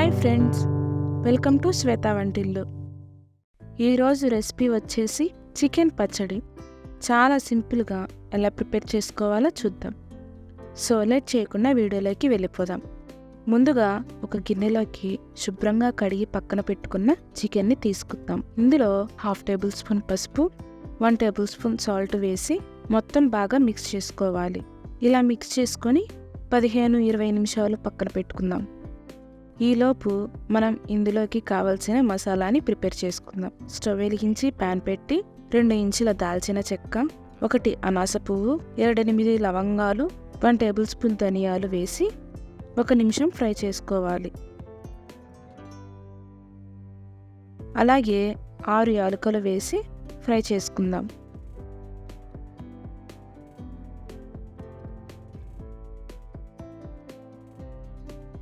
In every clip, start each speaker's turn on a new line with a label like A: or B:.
A: Hi friends welcome to Shweta Vantillu ఈరోజు recipe వచ్చేసి chicken పచ్చడి. చాలా సింపుల్గా ఎలా ప్రిపేర్ చేసుకోవాలో చూద్దాం. సో లేట్ చేయకుండా వీడియోలోకి వెళ్ళిపోదాం. ముందుగా ఒక గిన్నెలోకి శుభ్రంగా కడిగి పక్కన పెట్టుకున్న చికెన్ని తీసుకుందాం. ఇందులో హాఫ్ టేబుల్ స్పూన్ పసుపు వన్ టేబుల్ స్పూన్ సాల్ట్ వేసి మొత్తం బాగా మిక్స్ చేసుకోవాలి. ఇలా మిక్స్ చేసుకొని పదిహేను ఇరవై నిమిషాలు పక్కన పెట్టుకుందాం. ఈలోపు మనం ఇందులోకి కావలసిన మసాలాని ప్రిపేర్ చేసుకుందాం. స్టవ్ వెలిగించి ప్యాన్ పెట్టి రెండు ఇంచుల దాల్చిన చెక్క ఒకటి అనాస పువ్వు ఏడెనిమిది లవంగాలు వన్ టేబుల్ స్పూన్ ధనియాలు వేసి ఒక నిమిషం ఫ్రై చేసుకోవాలి. అలాగే ఆరు యాలకులు వేసి ఫ్రై చేసుకుందాం.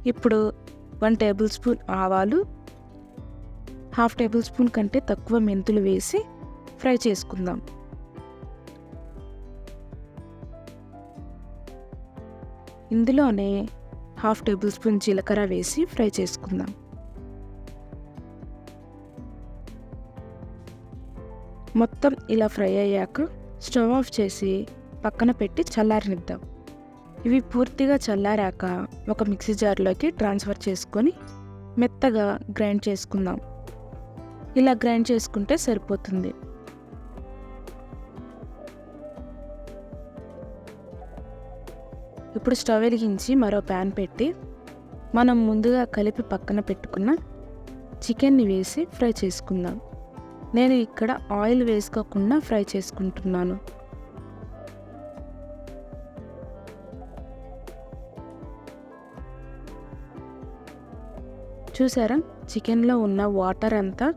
A: ఇప్పుడు వన్ టేబుల్ స్పూన్ ఆవాలు హాఫ్ టేబుల్ స్పూన్ కంటే తక్కువ మెంతులు వేసి ఫ్రై చేసుకుందాం. ఇందులోనే హాఫ్ టేబుల్ స్పూన్ జీలకర్ర వేసి ఫ్రై చేసుకుందాం. మొత్తం ఇలా ఫ్రై అయ్యాక స్టవ్ ఆఫ్ చేసి పక్కన పెట్టి చల్లారనిద్దాం. ఇవి పూర్తిగా చల్లారాక ఒక మిక్సీ జార్లోకి ట్రాన్స్ఫర్ చేసుకొని మెత్తగా గ్రైండ్ చేసుకుందాం. ఇలా గ్రైండ్ చేసుకుంటే సరిపోతుంది. ఇప్పుడు స్టవ్ వెలిగించి మరో ప్యాన్ పెట్టి మనం ముందుగా కలిపి పక్కన పెట్టుకున్న చికెన్ని వేసి ఫ్రై చేసుకుందాం. నేను ఇక్కడ ఆయిల్ వేసుకోకుండా ఫ్రై చేసుకుంటున్నాను. చూసారా? చికెన్లో ఉన్న వాటర్ అంతా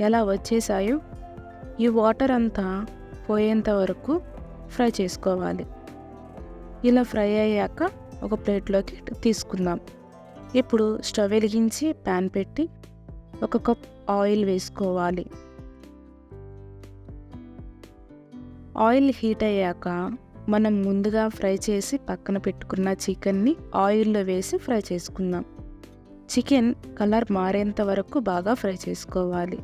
A: ఎలా వచ్చేసాయో? ఈ వాటర్ అంతా పోయేంత వరకు ఫ్రై చేసుకోవాలి. ఇలా ఫ్రై అయ్యాక ఒక ప్లేట్లోకి తీసుకుందాం. ఇప్పుడు స్టవ్ వెలిగించి ప్యాన్ పెట్టి ఒక కప్ ఆయిల్ వేసుకోవాలి. ఆయిల్ హీట్ అయ్యాక మనం ముందుగా ఫ్రై చేసి పక్కన పెట్టుకున్న చికెన్ని ఆయిల్లో వేసి ఫ్రై చేసుకుందాం. చికెన్ కలర్ మారేంత వరకు బాగా ఫ్రై చేసుకోవాలి.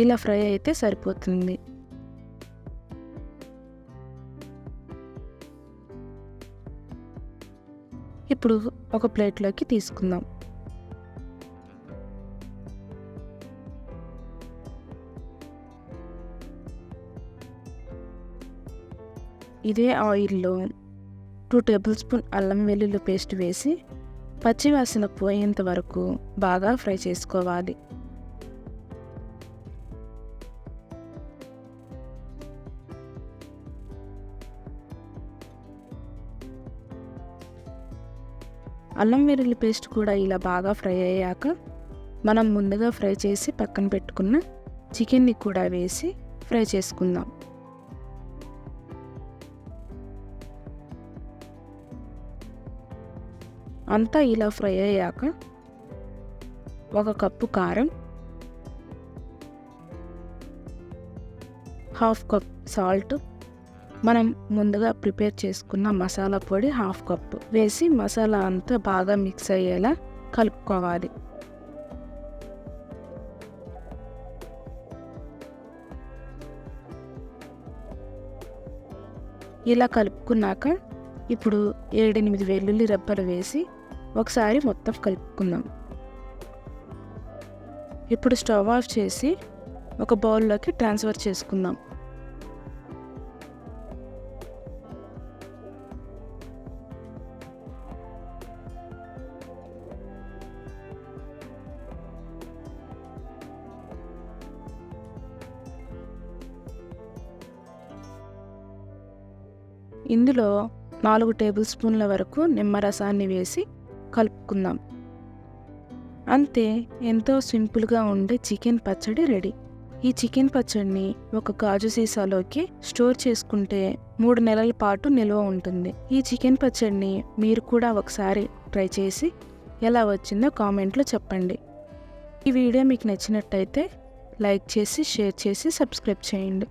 A: ఇలా ఫ్రై అయితే సరిపోతుంది. ఇప్పుడు ఒక ప్లేట్లోకి తీసుకుందాం. ఇదే ఆయిల్లో టూ టేబుల్ స్పూన్ అల్లం వెల్లుల్లి పేస్ట్ వేసి పచ్చివాసన పోయేంత వరకు బాగా ఫ్రై చేసుకోవాలి. అల్లం వెల్లుల్లి పేస్ట్ కూడా ఇలా బాగా ఫ్రై అయ్యాక మనం ముందుగా ఫ్రై చేసి పక్కన పెట్టుకున్న చికెన్ని కూడా వేసి ఫ్రై చేసుకుందాం. అంతా ఇలా ఫ్రై అయ్యాక ఒక కప్పు కారం హాఫ్ కప్ సాల్ట్. మనం ముందుగా ప్రిపేర్ చేసుకున్న మసాలా పొడి హాఫ్ కప్పు వేసి మసాలా అంతా బాగా మిక్స్ అయ్యేలా కలుపుకోవాలి. ఇలా కలుపుకున్నాక ఇప్పుడు ఏడెనిమిది వెల్లుల్లి రెబ్బలు వేసి ఒకసారి మొత్తం కలుపుకుందాం. ఇప్పుడు స్టవ్ ఆఫ్ చేసి ఒక బౌల్లోకి ట్రాన్స్ఫర్ చేసుకుందాం. ఇందులో నాలుగు టేబుల్ స్పూన్ల వరకు నిమ్మరసాన్ని వేసి కలుపుకుందాం. అంతే ఎంతో సింపుల్గా ఉండే చికెన్ పచ్చడి రెడీ. ఈ చికెన్ పచ్చడిని ఒక గాజు సీసాలోకి స్టోర్ చేసుకుంటే మూడు నెలల పాటు నిల్వ ఉంటుంది. ఈ చికెన్ పచ్చడిని మీరు కూడా ఒకసారి ట్రై చేసి ఎలా వచ్చిందో కామెంట్లో చెప్పండి. ఈ వీడియో మీకు నచ్చినట్టయితే లైక్ చేసి షేర్ చేసి సబ్స్క్రైబ్ చేయండి.